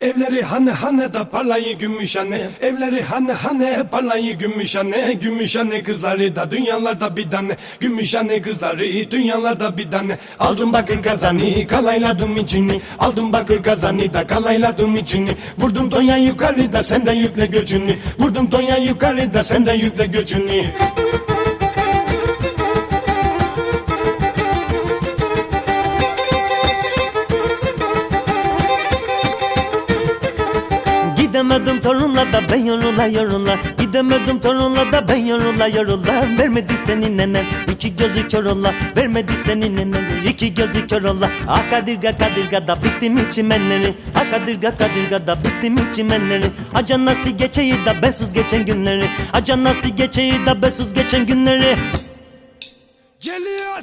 Evleri hane hane da parlayı gümüş anne. Evleri hane hane parlayı gümüş anne. Gümüş anne kızları da dünyalarda bir tane. Gümüş anne kızları dünyalarda bir tane. Aldım bakır kazanı kalayladım içini. Aldım bakır kazanı da kalayladım içini. Vurdum Tonya yukarıda sen de yükle göçünü. Vurdum Tonya yukarıda sen de yükle göçünü Gidemedim torunla da ben yorula yorula Gidemedim torunla da ben yorula yorula Vermedi senin nenem iki gözü kör ola Vermedi senin nenem iki gözü kör ola Ah kadirga da bittim içimenleri Ah kadirga kadirga da bittim içimenleri Acan nasıl geçeyi da bensiz geçen günleri. Acan nasıl geçeyi da bensiz geçen günleri. Geliyor